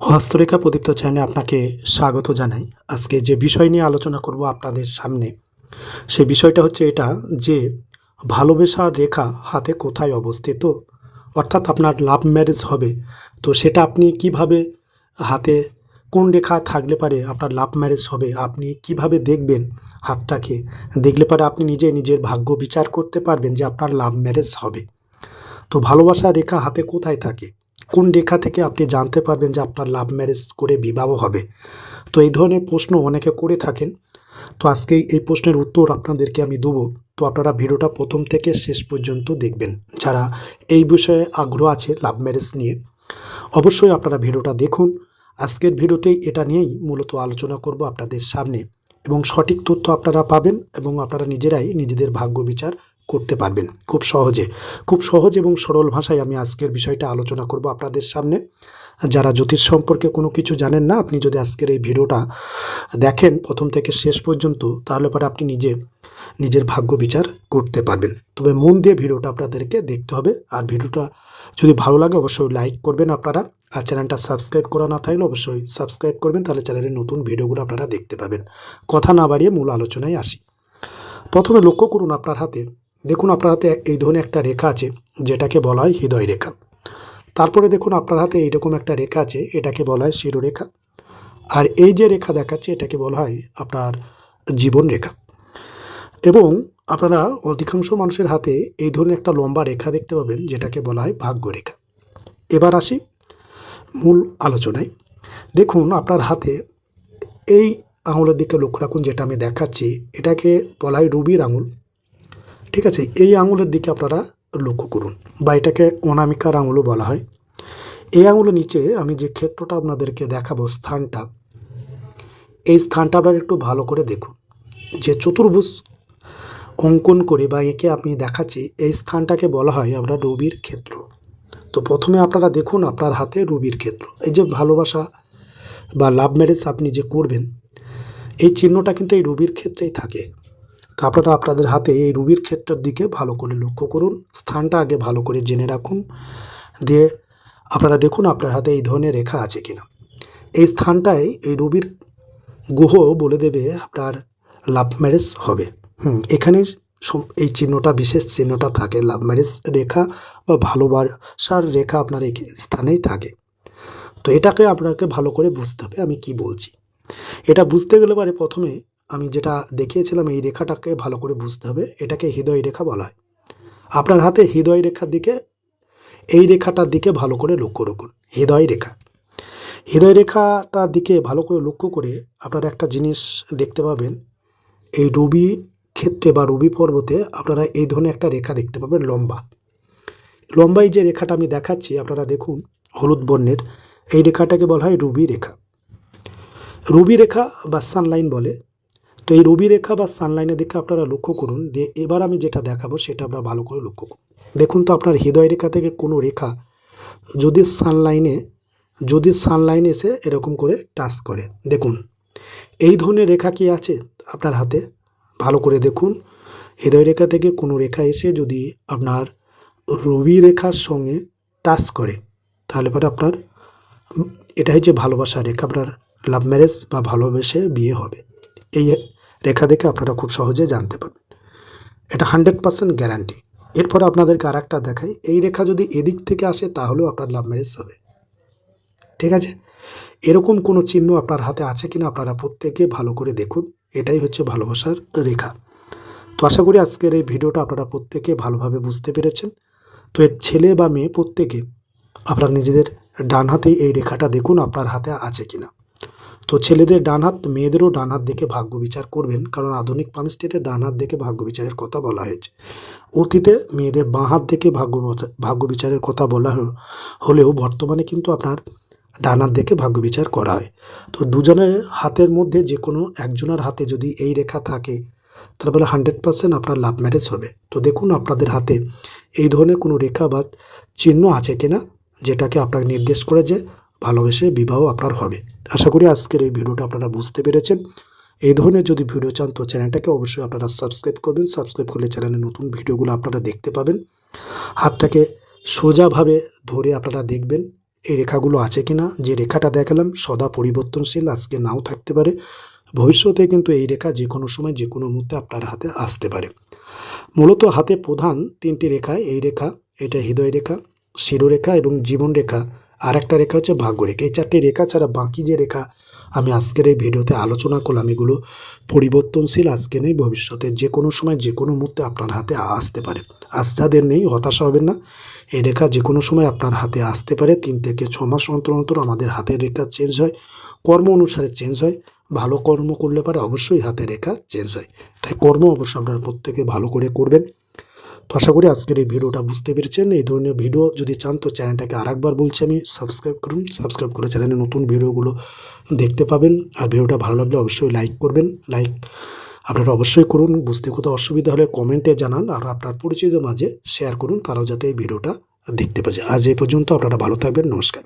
হস্তরেখা প্রদীপ্ত চ্যানেলে আপনাকে স্বাগত জানাই। আজকে যে বিষয় নিয়ে আলোচনা করব আপনাদের সামনে, সে বিষয়টা হচ্ছে এটা যে ভালোবাসার রেখা হাতে কোথায় অবস্থিত, অর্থাৎ আপনার লাভ ম্যারেজ হবে। তো সেটা আপনি কীভাবে হাতে, কোন রেখা থাকলে পারে আপনার লাভ ম্যারেজ হবে, আপনি কীভাবে দেখবেন হাতটাকে? দেখলে পারে আপনি নিজে নিজের ভাগ্য বিচার করতে পারবেন যে আপনার লাভ ম্যারেজ হবে। তো ভালোবাসার রেখা হাতে কোথায় থাকে? কোন রেখা থেকে আপনি জানতে পারবেন যে আপনার লাভ ম্যারেজ করে বিবাহ হবে? তো এই ধরনের প্রশ্ন অনেকে করে থাকেন। তো আজকে এই প্রশ্নের উত্তর আপনাদেরকে আমি দেবো। তো আপনারা ভিডিওটা প্রথম থেকে শেষ পর্যন্ত দেখবেন। যারা এই বিষয়ে আগ্রহ আছে লাভ ম্যারেজ নিয়ে, অবশ্যই আপনারা ভিডিওটা দেখুন। আজকের ভিডিওতেই এটা নিয়েই মূলত আলোচনা করব আপনাদের সামনে। এবং সঠিক তথ্য আপনারা পাবেন এবং আপনারা নিজেরাই নিজেদের ভাগ্য বিচার করতে পারবেন। খুব সহজে। খুব সহজ এবং সরল ভাষায় আমি আজকের বিষয়টা আলোচনা করব আপনাদের সামনে। যারা জ্যোতিষ সম্পর্কে কোনো কিছু জানেন না, আপনি যদি আজকের এই ভিডিওটা দেখেন প্রথম থেকে শেষ পর্যন্ত, তাহলে পরে আপনি নিজে, নিজের ভাগ্য বিচার করতে পারবেন। তবে মন দিয়ে ভিডিওটা আপনাদেরকে দেখতে হবে। আর ভিডিওটা যদি ভালো লাগে, অবশ্যই লাইক করবেন আপনারা। আর চ্যানেলটা সাবস্ক্রাইব করা না থাকলে অবশ্যই সাবস্ক্রাইব করবেন, তাহলে চ্যানেলের নতুন ভিডিওগুলো আপনারা দেখতে পাবেন। কথা না বাড়িয়ে মূল আলোচনায় আসি। প্রথমে লক্ষ্য করুন আপনার হাতে দেখুন আপনার হাতে এই ধরনের একটা রেখা আছে, যেটাকে বলা হয় হৃদয় রেখা। তারপরে দেখুন আপনার হাতে এইরকম একটা রেখা আছে, এটাকে বলা হয় শিরোরেখা। আর এই যে রেখা দেখাচ্ছে, এটাকে বলা হয় আপনার জীবন রেখা। এবং আপনারা অধিকাংশ মানুষের হাতে এই ধরনের একটা লম্বা রেখা দেখতে পাবেন, যেটাকে বলা হয় ভাগ্য রেখা এবার আসি মূল আলোচনায়। দেখুন আপনার হাতে এই আঙুলের দিকে লক্ষ্য রাখুন, যেটা আমি দেখাচ্ছি, এটাকে বলা হয় রুবির আঙুল। ঠিক আছে, এই আঙুলের দিকে আপনারা লক্ষ্য করুন। বা এটাকে অনামিকার আঙুলও বলা হয়। এই আঙুলের নিচে আমি যে ক্ষেত্রটা আপনাদেরকে দেখাবো স্থানটা, এই স্থানটা আপনারা একটু ভালো করে দেখুন। যে চতুর্ভুজ অঙ্কন করে বা একে আপনি দেখাচ্ছি, এই স্থানটাকে বলা হয় আপনার রবির ক্ষেত্র। তো প্রথমে আপনারা দেখুন আপনার হাতে রবির ক্ষেত্র। এই যে ভালোবাসা বা লাভ ম্যারেজ আপনি যে করবেন, এই চিহ্নটা কিন্তু এই রবির ক্ষেত্রেই থাকে। তো আপনারা আপনাদের হাতে এই রুবির ক্ষেত্রের দিকে ভালো করে লক্ষ্য করুন, স্থানটা আগে ভালো করে জেনে রাখুন, দিয়ে আপনারা দেখুন আপনার হাতে এই ধরনের রেখা আছে কিনা। এই স্থানটায় এই রুবির গুহ বলে দেবে আপনার লাভ ম্যারেজ হবে। হুম, এখানে এই চিহ্নটা, বিশেষ চিহ্নটা থাকে, লাভ ম্যারেজ রেখা বা ভালোবাসার রেখা আপনার এই স্থানেই থাকে। তো এটাকে আপনাকে ভালো করে বুঝতে হবে, আমি কি বলছি। এটা বুঝতে গেলে পারে প্রথমে আমি যেটা দেখিয়েছিলাম, এই রেখাটাকে ভালো করে বুঝতে হবে। এটাকে হৃদয় রেখা বলা হয়। আপনার হাতে হৃদয় রেখার দিকে, এই রেখাটার দিকে ভালো করে লক্ষ্য রাখুন। হৃদয় রেখা। হৃদয় রেখাটার দিকে ভালো করে লক্ষ্য করে আপনারা একটা জিনিস দেখতে পাবেন। এই রবি ক্ষেত্রে বা রবি পর্বতে আপনারা এই ধরনের একটা রেখা দেখতে পাবেন, লম্বা। লম্বাই যে রেখাটা আমি দেখাচ্ছি, আপনারা দেখুন, হলুদ বর্ণের, এই রেখাটাকে বলা হয় রুবি রেখা। রুবি রেখা বা সানলাইন বলে। তো এই রবি রেখা বা সানলাইনের দিকে আপনারা লক্ষ্য করুন যে এবার আমি যেটা দেখাবো সেটা আপনারা ভালো করে লক্ষ্য করুন দেখুন তো আপনার হৃদয় রেখা থেকে কোনো রেখা যদি সানলাইনে যদি সানলাইন এসে এরকম করে টাচ করে, দেখুন, এই ধরনের রেখা কি আছে আপনার হাতে? ভালো করে দেখুন, হৃদয় রেখা থেকে কোনো রেখা এসে যদি আপনার রবি রেখার সঙ্গে টাচ করে, তাহলে পরে আপনার এটা হচ্ছে ভালোবাসা রেখা, আপনার লাভ ম্যারেজ বা ভালোবেসে বিয়ে হবে। এই রেখা দেখে আপনারা খুব সহজে জানতে পারবেন। এটা হান্ড্রেড পার্সেন্ট গ্যারান্টি। এরপরে আপনাদেরকে আর একটা দেখাই। এই রেখা যদি এদিক থেকে আসে, তাহলেও আপনার লাভ ম্যারেজ হবে। ঠিক আছে? এরকম কোনো চিহ্ন আপনার হাতে আছে কিনা, আপনারা প্রত্যেকে ভালো করে দেখুন। এটাই হচ্ছে ভালোবাসার রেখা। তো আশা করি আজকের এই ভিডিওটা আপনারা প্রত্যেকে ভালোভাবে বুঝতে পেরেছেন। তো এর ছেলে বা মেয়ে প্রত্যেকে আপনার নিজেদের ডান হাতে এই রেখাটা দেখুন, আপনার হাতে আছে কিনা। তো ছেলেদের ডান হাত, মেয়েদেরও ডান হাত দেখে ভাগ্য বিচার করবেন, কারণ আধুনিক পামিস্ট্রিতে ডান হাত দেখে ভাগ্য বিচারের কথা বলা হয়েছে। অতীতে মেয়েদের বাঁ হাত দেখে ভাগ্য ভাগ্য বিচারের কথা বলা হলেও বর্তমানে কিন্তু আপনার ডান হাত দেখে ভাগ্য বিচার করা হয়। তো দুজনের হাতের মধ্যে যে কোনো একজনের হাতে যদি এই রেখা থাকে, তাহলে হান্ড্রেড পার্সেন্ট আপনার লাভ ম্যারেজ হবে। তো দেখুন আপনাদের হাতে এই ধরনের কোনো রেখা বা চিহ্ন আছে কিনা, যেটাকে আপনাকে নির্দেশ করে যে ভালোবেসে বিবাহ আপনার হবে। আশা করি আজকের এই ভিডিওটা আপনারা বুঝতে পেরেছেন। এই ধরনের যদি ভিডিও চান তো চ্যানেলটাকে অবশ্যই আপনারা সাবস্ক্রাইব করবেন। সাবস্ক্রাইব করলে চ্যানেলে নতুন ভিডিওগুলো আপনারা দেখতে পাবেন। হাতটাকে সোজাভাবে ধরে আপনারা দেখবেন এই রেখাগুলো আছে কিনা। যে রেখাটা দেখালাম সদা পরিবর্তনশীল, আজকে নাও থাকতে পারে। ভবিষ্যতে কিন্তু এই রেখা যে কোনো সময়, যে কোনো মুহূর্তে আপনার হাতে আসতে পারে। মূলত হাতে প্রধান তিনটি রেখা, এই রেখা, এটা হৃদয় রেখা, শিরোরেখা এবং জীবন রেখা। আর একটা রেখা হচ্ছে ভাগ্যরেখা এই চারটি রেখা ছাড়া বাকি যে রেখা আমি আজকের এই ভিডিওতে আলোচনা করলাম, এগুলো পরিবর্তনশীল আজকে নেই ভবিষ্যতে যে কোনো সময়, যে কোনো মুহূর্তে আপনার হাতে আসতে পারে। আজ যাদের নেই, হতাশা হবেন না। এই রেখা যে কোনো সময় আপনার হাতে আসতে পারে, তিন থেকে ছ মাস অন্তর অন্তর আমাদের হাতের রেখা চেঞ্জ হয়, কর্ম অনুসারে চেঞ্জ হয়। ভালো কর্ম করলে পারে অবশ্যই হাতের রেখা চেঞ্জ হয়। তাই কর্ম অবশ্যই আপনারা প্রত্যেকে ভালো করে করবেন। তো আশা করি আজকের এই ভিডিওটা বুঝতে পেরেছেন। এই ধরনের ভিডিও যদি চান তো চ্যানেলটাকে আরেকবার বলছি আমি, সাবস্ক্রাইব করুন। সাবস্ক্রাইব করে চ্যানেলে নতুন ভিডিওগুলো দেখতে পাবেন। আর ভিডিওটা ভালো লাগলে অবশ্যই লাইক করবেন। লাইক আপনারা অবশ্যই করুন। বুঝতে কোথাও অসুবিধা হলে কমেন্টে জানান আর আপনার পরিচিত মাঝে শেয়ার করুন। তারাও যাতে এই ভিডিওটা দেখতে পাচ্ছে আজ এই পর্যন্ত আপনারা ভালো থাকবেন। নমস্কার।